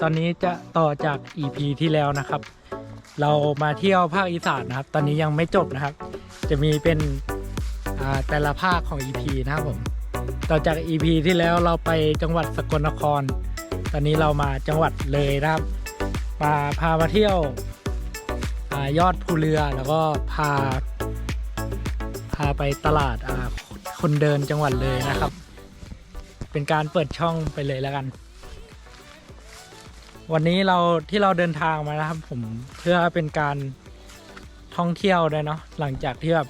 ตอนนี้จะต่อจาก EP ที่แล้วนะครับ เรามาเที่ยวภาคอีสานนะครับ ตอนนี้ยังไม่จบนะครับ จะมีเป็นอ่าแต่ละภาคของ EP นะครับผม ต่อจาก EP ที่แล้วเราไปจังหวัดสกลนคร ตอนนี้เรามาจังหวัดเลยนะครับ มาพามาเที่ยวอายอดภูเรือแล้วก็พา พาไปตลาดอ่าคนเดินจังหวัดเลยนะครับ เป็นการเปิดช่องไปเลยแล้วกัน วันนี้เราที่เราเดินทางมานะครับ ผมเพื่อเป็นการท่องเที่ยวด้วยเนาะหลังจากที่แบบ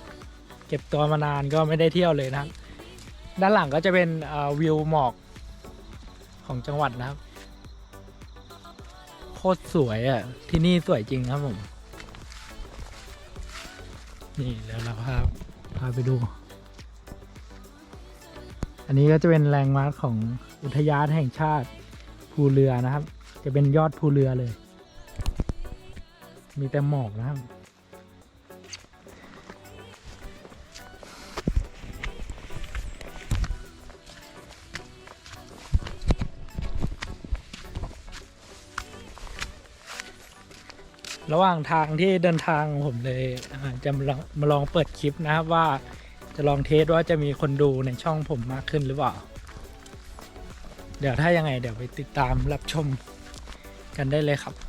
เก็บตัวมานานก็ไม่ได้เที่ยวเลยนะครับ ด้านหลังก็จะเป็นวิวหมอกของจังหวัดนะครับ โคตรสวยอะ่ะที่นี่สวยจริงครับผม นี่แล้วเราพาพาไปดู อันนี้ก็จะเป็นแลนด์มาร์คของอุทยานแห่งชาติภูเรือนะครับ จะเป็นยอดภูเรือเลย มีแต่หมอกนะครับระหว่างทางที่เดินทางผมเลยจะมาลองมาลองเปิดคลิปนะครับว่าจะลองเทสว่าจะมีคนดูในช่องผมมากขึ้นหรือเปล่า เดี๋ยวถ้ายังไงเดี๋ยวไปติดตามรับชม กันได้เลยครับ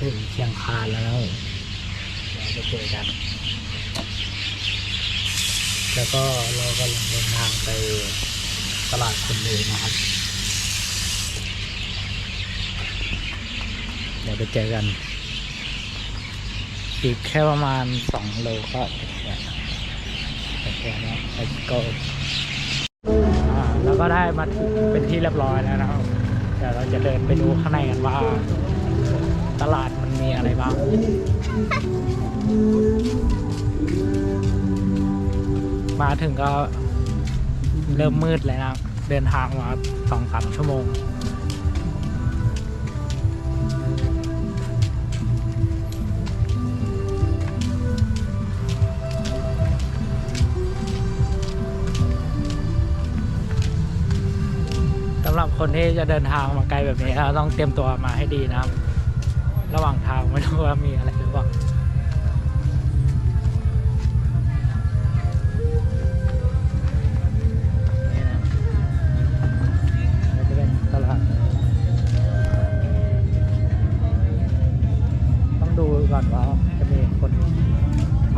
ถึงเชียงคานแล้วนะครับเดี๋ยวจะเจอกัน แล้วก็เรากำลังเดินทางไปตลาดคนเดินนะครับ เดี๋ยวไปเจอกัน อีกแค่ประมาณสองโลก็ถึงแล้วโอเคนะ let's go อ่าแล้วก็ได้มาถึงเป็นที่เรียบร้อยแล้วนะครับ เดี๋ยวเราจะเดินไปดูข้างในกันว่า ตลาดมันมีอะไรบ้าง มาถึงก็เริ่มมืดเลยนะเดินทางมาสองสามชั่วโมง สำหรับคนที่จะเดินทางมาไกลแบบนี้เราต้องเตรียมตัวมาให้ดีนะครับ ระหว่างทางไม่รู้ว่ามีอะไรหรือเปล่านี่นะจะเป็นตลาดต้องดูก่อนว่าจะมีคน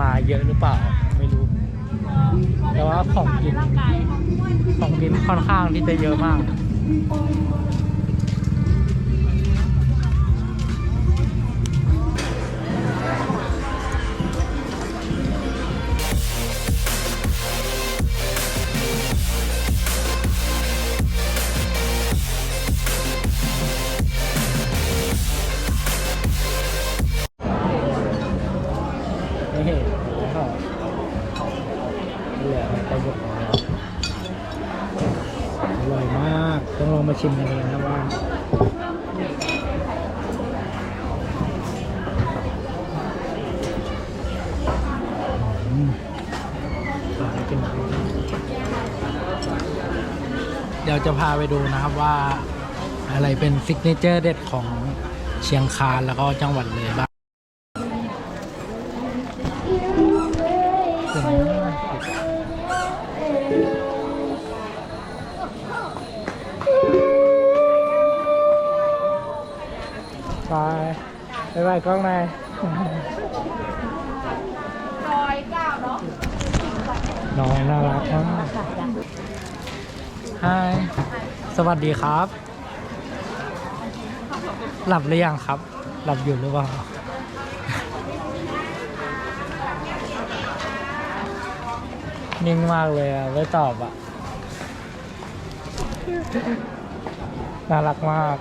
มาเยอะหรือเปล่าไม่รู้ แต่ว่าของกินของกินค่อนข้างที่จะเยอะมาก ชิมกันเองนะว่าจริงเดี๋ยวจะพาไปดูนะครับว่าอะไรเป็นซิกเนเจอร์เด็ดของเชียงคานแล้วก็จังหวัดเลยบ้างายบายกล้องนายร้อยเก้าเนาะน้องน่ารักมากฮายสวัสดีครับ หลับหรือยังครับ หลับอยู่หรือเปล่านิ่งมากเลยอะไม่ตอบอะ น่ารักมาก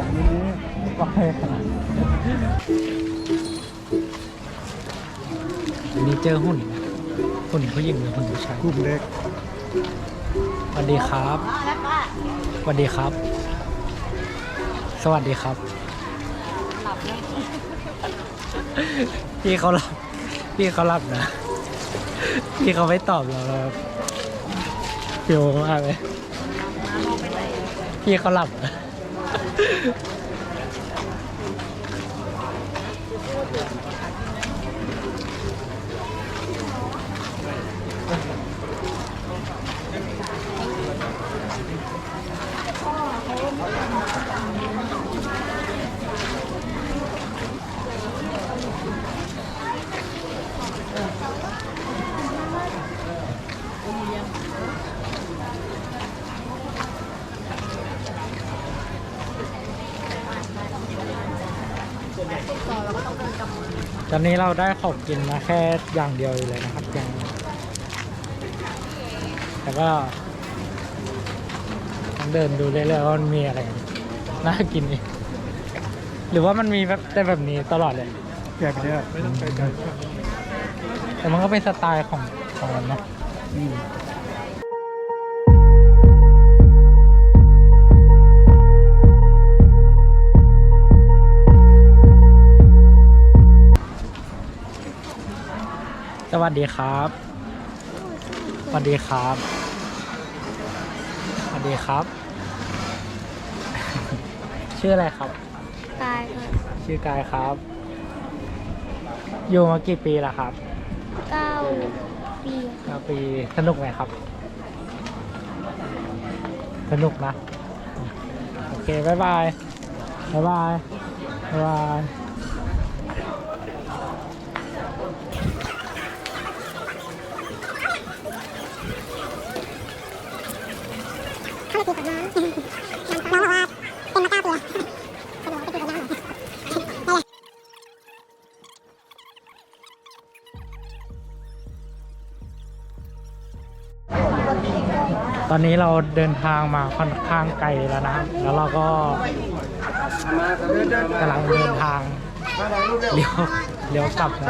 นางป่องนี่ป่องเลยขนาดอันนี้เจอหุ่นนะหุ่นผู้หญิงหรือหุ่นผู้ชายกลุ่มเล็กสวัสดีครับสวัสดีครับ สวัสดีครับ พี่เขาหลับ พี่เขาหลับนะ พี่เขาไม่ตอบเราแล้วเฟียวมากเลย พี่เขาหลับนะ ต อนนี้เราได้ของกินมาแค่อย่างเดียวอยู่เลยนะครับยังแต่ก็ต้องเดินดูเรื่อยๆว่ามันมีอะไรน่ากินอีกหรือว่ามันมีแบบแต่แบบนี้ตลอดเลยแบบเนี้ยไม่ต้องไปไกลแต่มันก็เป็นสไตล์ของของมันเนาะ สวัสดีครับ สวัสดีครับ สวัสดีครับ ชื่ออะไรครับ ตายค่ะชื่อกายครับ อยู่มากี่ปีแล้วครับเก้าปีเก้าปี สนุกไหมครับ สนุกนะ โอเค บ๊ายบาย บ๊ายบาย บ๊ายบาย เข้าไปตีกับ น้องบอกว่าเป็นมาเก้าปีตอนนี้เราเดินทางมาค่อนข้างไกลแล้วนะ แล้วเราก็กำลังเดินทางเลี้ยวเลี้ยวกลับนะ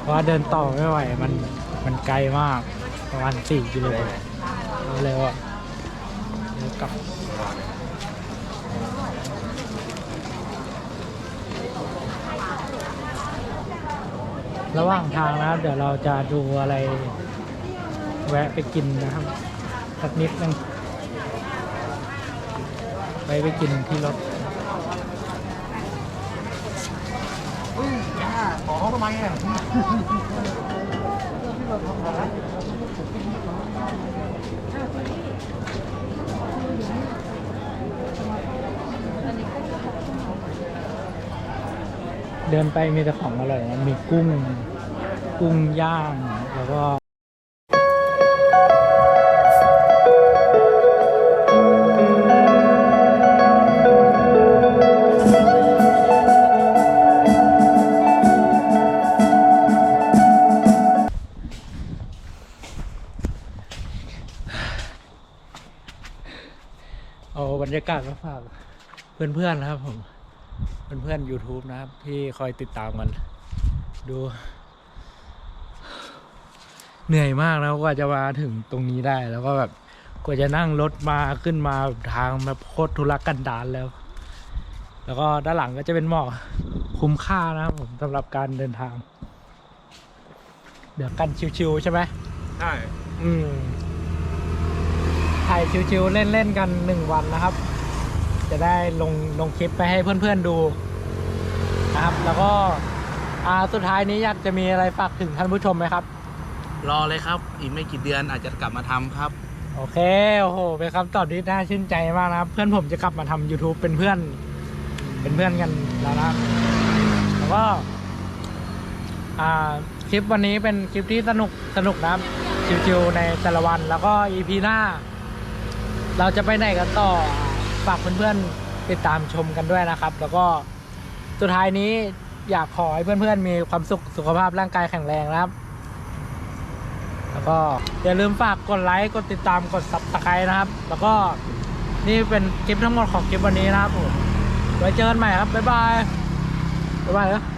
เพราะว่าเดินต่อไม่ไหวมันมันไกลมากประมาณสี่กิโลเราเลยว่าเลี้ยวกลับระหว่างทางนะเดี๋ยวเราจะดูอะไร แวะไปกินนะครับ สักนิดนึงไปไปกินที่รถขอเขาทำไมอะ เดินไปมีแต่ของอร่อยนะมีกุ้ง กุ้งย่าง แล้วก็าบรรยากาศมาฝากเพื่อนๆนะครับผมเพื่อนๆ YouTube นะครับ ที่คอยติดตามกันดู เหนื่อยมากแล้วกว่าจะมาถึงตรงนี้ได้แล้วก็แบบกว่าจะนั่งรถมาขึ้นมาทางแบบโคตรทุรกันดารแล้ว แล้วก็ด้านหลังก็จะเป็นหมอกคุ้มค่านะครับผมสำหรับการเดินทาง เดี๋ยวกันชิวๆใช่ไหมใช่ อืม ถ่ายชิวๆเล่นๆกันหนึ่งวันนะครับ จะได้ลงลงคลิปไปให้เพื่อนๆดูนะครับ แล้วก็อ่าสุดท้ายนี้อยากจะมีอะไรฝากถึงท่านผู้ชมไหมครับ รอเลยครับ อีกไม่กี่เดือนอาจจะกลับมาทำครับ โอเค โอ้โห เป็นคำตอบที่น่าชื่นใจมากนะครับ เพื่อนผมจะกลับมาทำ YouTube เป็นเพื่อน เป็นเพื่อนกันแล้วนะครับ แล้วก็อ่าคลิปวันนี้เป็นคลิปที่สนุกสนุกนะครับ ชิวๆในแต่ละวัน แล้วก็ EP หน้า เราจะไปไหนกันต่อฝากเพื่อนๆติดตามชมกันด้วยนะครับ แล้วก็สุดท้ายนี้อยากขอให้เพื่อนๆมีความสุขสุขภาพร่างกายแข็งแรงนะครับ แล้วก็อย่าลืมฝากกดไลค์กดติดตามกด subscribe นะครับ แล้วก็นี่เป็นคลิปทั้งหมดของคลิปวันนี้นะครับผมไว้เจอกันใหม่ครับบ๊ายบายบ๊ายบายครับ